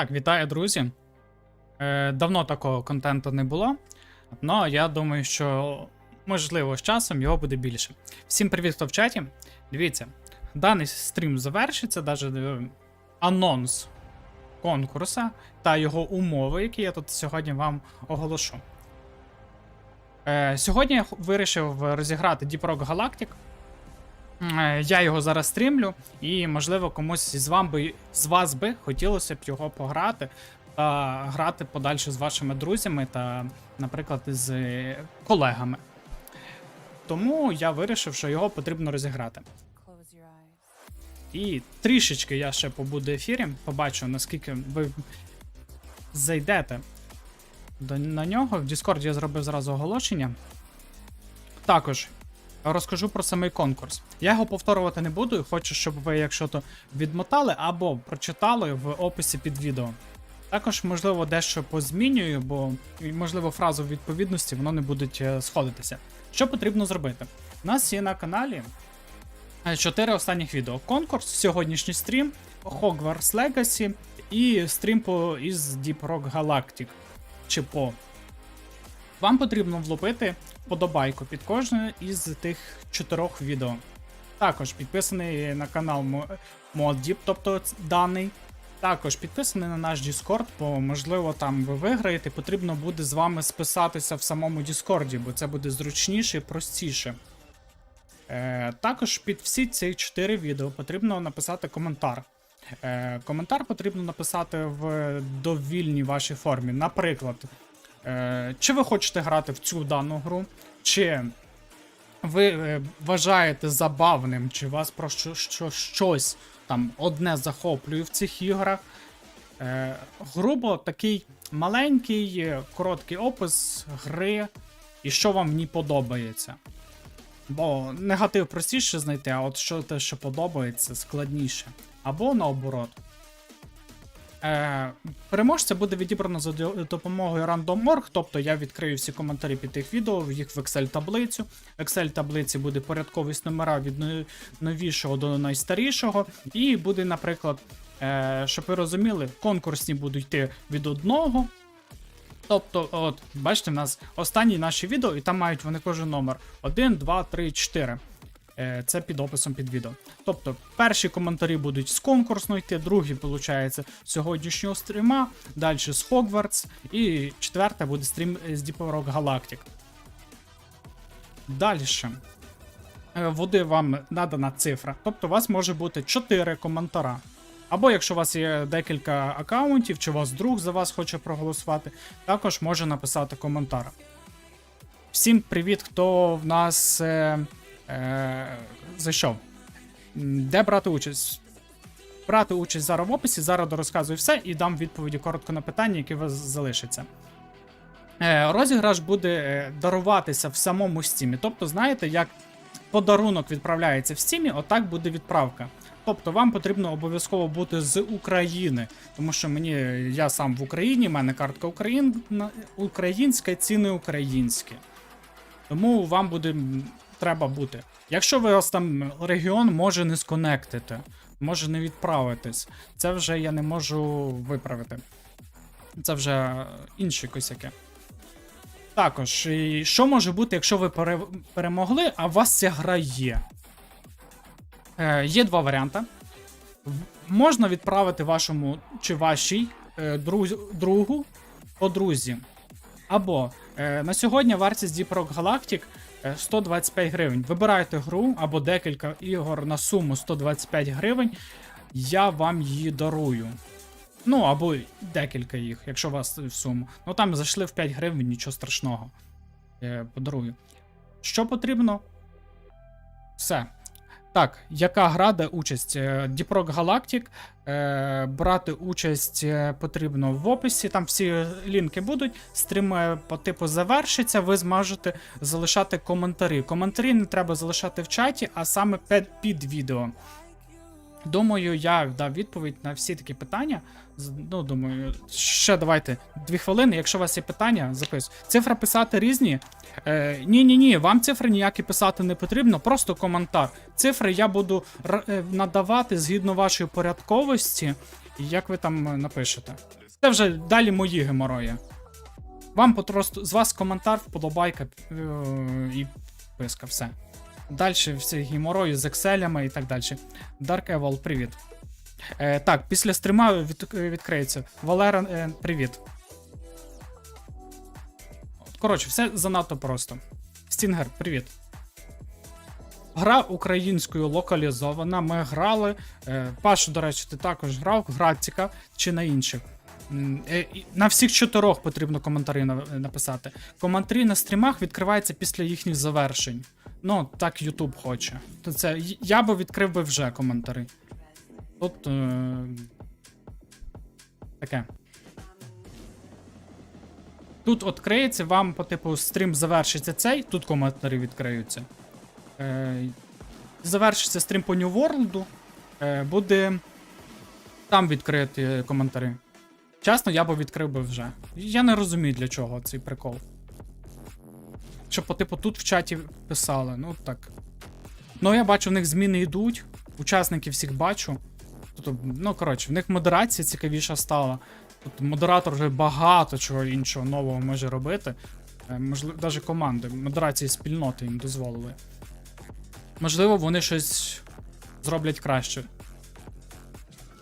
Так, вітаю, друзі. Е, давно такого контенту не було, але я думаю, що можливо з часом його буде більше. Всім привіт, хто в чаті. Дивіться, даний стрім завершиться, навіть анонс конкурсу та його умови, які я тут сьогодні вам оголошу. Е, сьогодні я вирішив розіграти Deep Rock Galactic. Е, Я його зараз стрімлю, і, можливо, комусь з, вам би, з вас би хотілося б його пограти та грати подальше з вашими друзями та, наприклад, з колегами. Тому я вирішив, що його потрібно розіграти. І трішечки я ще побуду в ефірі, побачу, наскільки ви зайдете до, на нього. В Discord я зробив зразу оголошення. Також розкажу про самий конкурс. Я його повторювати не буду, хочу, щоб ви, якщо то відмотали або прочитали в описі під відео. Також, можливо, дещо позмінюю, бо, можливо, фразу відповідності воно не будуть е, сходитися. Що потрібно зробити? У нас є на каналі Е, Чотири останніх відео. Конкурс, сьогоднішній стрім, Hogwarts Legacy і стрім по із Deep Rock Galactic. Чи по. Вам потрібно влупити подобайку під кожне із тих чотирьох відео. Також підписаний на канал Мо- ModDeep, тобто даний. Також підписаний на наш Discord, бо можливо там ви виграєте, потрібно буде з вами списатися в самому Discord, бо це буде зручніше і простіше. Е, також під всі ці чотири відео потрібно написати коментар. Е, коментар потрібно написати в довільній вашій формі. Наприклад, чи ви хочете грати в цю дану гру, чи ви е, вважаєте забавним, чи вас про що, що, щось там одне захоплює в цих іграх. Е, грубо такий маленький, е, короткий опис гри, і що вам в ній подобається. Бо негатив простіше знайти, а от що те, що подобається, складніше. Або наоборот. Е, переможця буде відібрано за допомогою Random.org, тобто я відкрию всі коментарі під тих відео, їх в Excel-таблицю. В Excel-таблиці буде порядковість номера від новішого до найстарішого. І буде, наприклад, е, щоб ви розуміли, конкурсні будуть йти від одного. Тобто, от, бачите, в нас останні наші відео, і там мають вони кожен номер 1, 2, 3, 4. Е, Це під описом під відео. Тобто, перші коментарі будуть з конкурсного йти, другі, виходить, сьогоднішнього стріма, далі з Hogwarts, і четверте буде стрім з Deep Galactic. Далі. Води вам надана цифра. Тобто, у вас може бути 4 коментара. Або якщо у вас є декілька аккаунтів, чи у вас друг за вас хоче проголосувати, також може написати коментар. Всім привіт, хто в нас е, зайшов. Де брати участь? Брати участь зараз в описі, зараз розказую все і дам відповіді коротко на питання, які у вас залишаться. Е, розіграш буде е, даруватися в самому стімі. Тобто, знаєте, як подарунок відправляється в стімі, отак буде відправка. Тобто вам потрібно обов'язково бути з України, тому що мені я сам в Україні, в мене картка Україн, українська, ціни українські. Тому вам буде треба бути. Якщо ви ось там регіон може не сконектити, може не відправитись, це вже я не можу виправити. Це вже інші косяки. Також, і що може бути, якщо ви пере- перемогли, а у вас ця гра є? Е, є два варіанти. Можна відправити вашому чи вашій е, друз, другу подрузі. Або е, на сьогодні вартість Galactic е, 125 гривень. Вибирайте гру або декілька ігор на суму 125 гривень. Я вам її дарую. Ну, або декілька їх, якщо у вас в суму. Ну там зайшли в 5 гривень, нічого страшного. Я подарую. Що потрібно? Все. Так, яка гра де участь? Діпрок Deep Rock Galactic. Е, брати участь е, потрібно в описі. Там всі лінки будуть. Стрім е, по типу завершиться. Ви зможете залишати коментарі. Коментарі не треба залишати в чаті, а саме під, під відео. Думаю, я дав відповідь на всі такі питання. Ну, думаю, ще давайте дві хвилини. Якщо у вас є питання, записуй. Цифри писати різні. Е, ні, ні, ні, вам цифри ніякі писати не потрібно, просто коментар. Цифри я буду е, надавати згідно вашої порядковості як ви там напишете. Це вже далі мої геморої. Вам просто з вас коментар, вподобайка е, і писка, все. Далі всі геморої з екселями і так далі. Dark Evil, привіт. Е, так, після стріма від, відкриється. Валера, е, привіт. Коротше, все занадто просто. Стінгер, привіт. Гра українською локалізована. Ми грали. Е, Паш, до речі, ти також грав, Грацька чи на інших. Е, На всіх чотирьох потрібно коментарі написати. Коментарі на стрімах відкриваються після їхніх завершень. Ну, так YouTube хоче. То це я би відкрив би вже коментарі. Тут. Е... Таке. Тут відкриється, вам по типу стрім завершиться цей, тут коментарі відкриються. Е, завершиться стрім по New World, е, буде там відкрити коментарі. Чесно, я би відкрив би вже. Я не розумію, для чого цей прикол. Щоб, по типу, тут в чаті писали, ну так. Ну, я бачу, в них зміни йдуть, учасників всіх бачу. Тобто, ну, коротше, в них модерація цікавіша стала. Тобто модератор вже багато чого іншого нового може робити. Е, Можливо, навіть команди, модерації спільноти їм дозволили. Можливо, вони щось зроблять краще.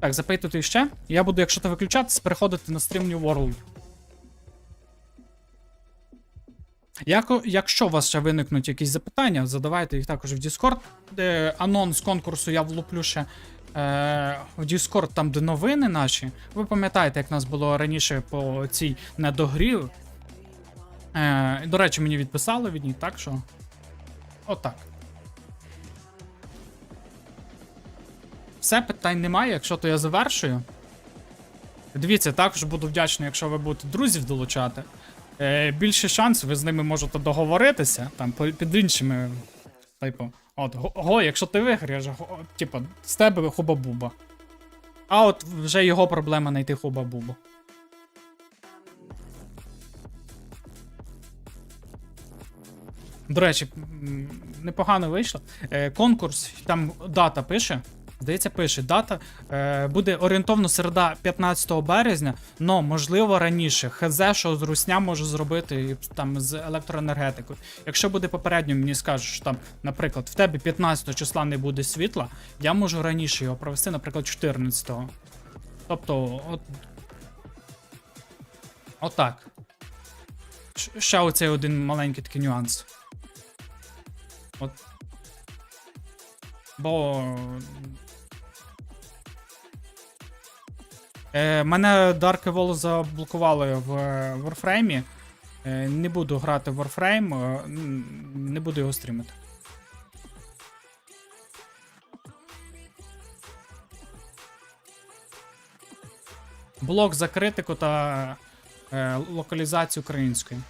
Так, запитуйте ще. Я буду, якщо ти виключатись, переходити на стрім New World. Яко, якщо у вас ще виникнуть якісь запитання, задавайте їх також в Discord. Де анонс конкурсу я влуплю ще е, в Discord, там, де новини наші. Ви пам'ятаєте, як нас було раніше по цій недогрі. Е, до речі, мені відписали від ній, так що. Отак. Все, питань немає. Якщо то я завершую. Дивіться, також буду вдячний, якщо ви будете друзів долучати. Е, більше шансів, ви з ними можете договоритися там під іншими. Типу, от, го, якщо ти виграєш, типу, з тебе хуба-буба. А от вже його проблема знайти хуба-бубу. До речі, непогано вийшло. Е, конкурс, там дата пише. Здається, пише, дата е, буде орієнтовно середа 15 березня, но можливо раніше. ХЗ, що з Русня може зробити там з електроенергетикою. Якщо буде попередньо, мені скажуть, що там, наприклад, в тебе 15 числа не буде світла, я можу раніше його провести, наприклад, 14-го. Тобто, от. Отак. Ще оцей один маленький такий нюанс. От. Бо. Е, мене Dark Evil заблокували в е, Warframe. Е, не буду грати в Warframe, е, не буду його стрімити. Блок за критику та е, локалізацію української.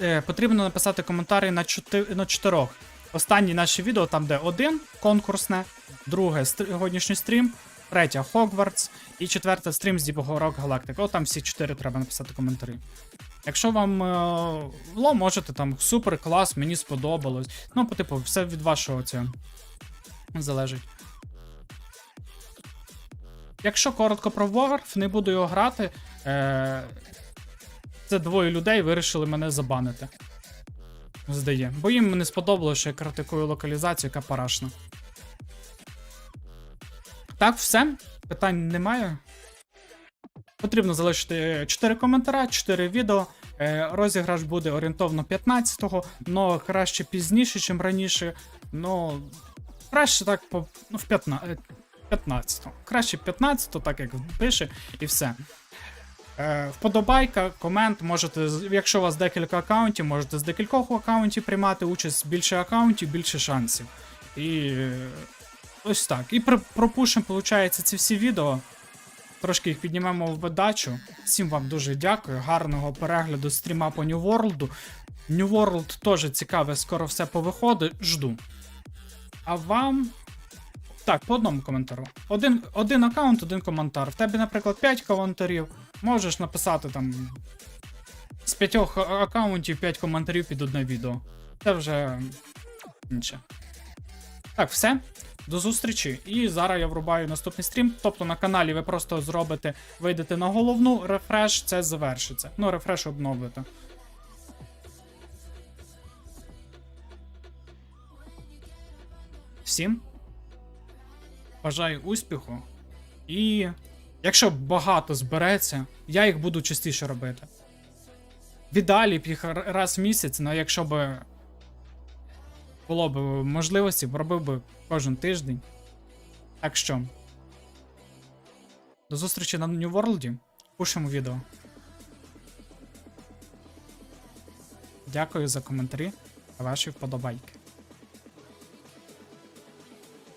Е, потрібно написати коментарі на, чоти, на чотирьох. Останні наші відео, там де один конкурсне, друге сьогоднішній стрім, третє Хогвартс і четверте стрім з Діпого Рок Галактика. От там всі чотири треба написати коментарі. Якщо вам е, можете там супер клас, мені сподобалось. Ну, по типу, все від вашого цього залежить. Якщо коротко про Warf, не буду його грати. Е, це двоє людей вирішили мене забанити. Здає. Бо їм не сподобалося, що я критикую локалізацію, яка парашна. Так, все. Питань немає. Потрібно залишити 4 коментаря, 4 відео. Е, розіграш буде орієнтовно 15-го, але краще пізніше, ніж раніше. Ну, краще так по, ну, в 15, 15-го. Краще 15-го, так як пише, і все. Е, вподобайка, комент, можете, якщо у вас декілька аккаунтів, можете з декількох аккаунтів приймати участь, більше аккаунтів, більше шансів. І е, ось так. І про- пропушимо, виходить, ці всі відео. Трошки їх піднімемо в видачу. Всім вам дуже дякую. Гарного перегляду стріма по New World. New World теж цікаве, скоро все повиходить. Жду. А вам. Так, по одному коментару. Один, один аккаунт, один коментар. В тебе, наприклад, 5 коментарів. Можеш написати там з п'ятьох аккаунтів 5 коментарів під одне відео. Це вже інше. Так, все. До зустрічі. І зараз я врубаю наступний стрім. Тобто на каналі ви просто зробите, вийдете на головну, рефреш, це завершиться. Ну, рефреш обновите. Всім бажаю успіху. І якщо багато збереться, я їх буду частіше робити. В ідеалі б їх раз в місяць, але якщо б було б можливості, робив би кожен тиждень. Так що. До зустрічі на New World. Пушимо відео. Дякую за коментарі та ваші вподобайки.